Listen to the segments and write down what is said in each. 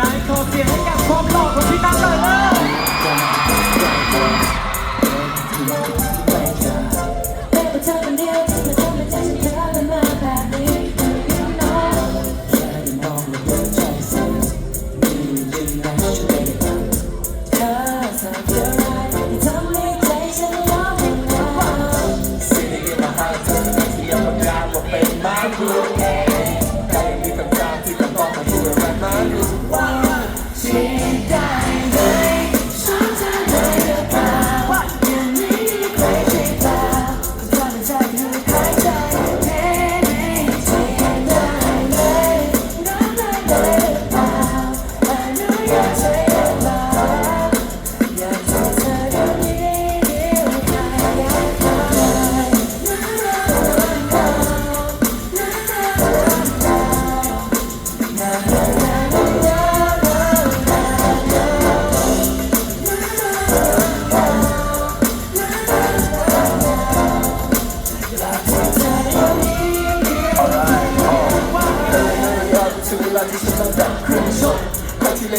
นายขอเสียงให้กับความหล่อของพี่นัทเลย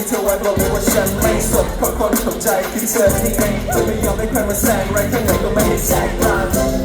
เธอไว้บอกเลยว่าฉันไม่สนเพราะคนเข้าใจคือเธอที่เองเธอไม่ยอมให้ใครมาแซงไรข้างไหนก็ไม่ได้แซงตาม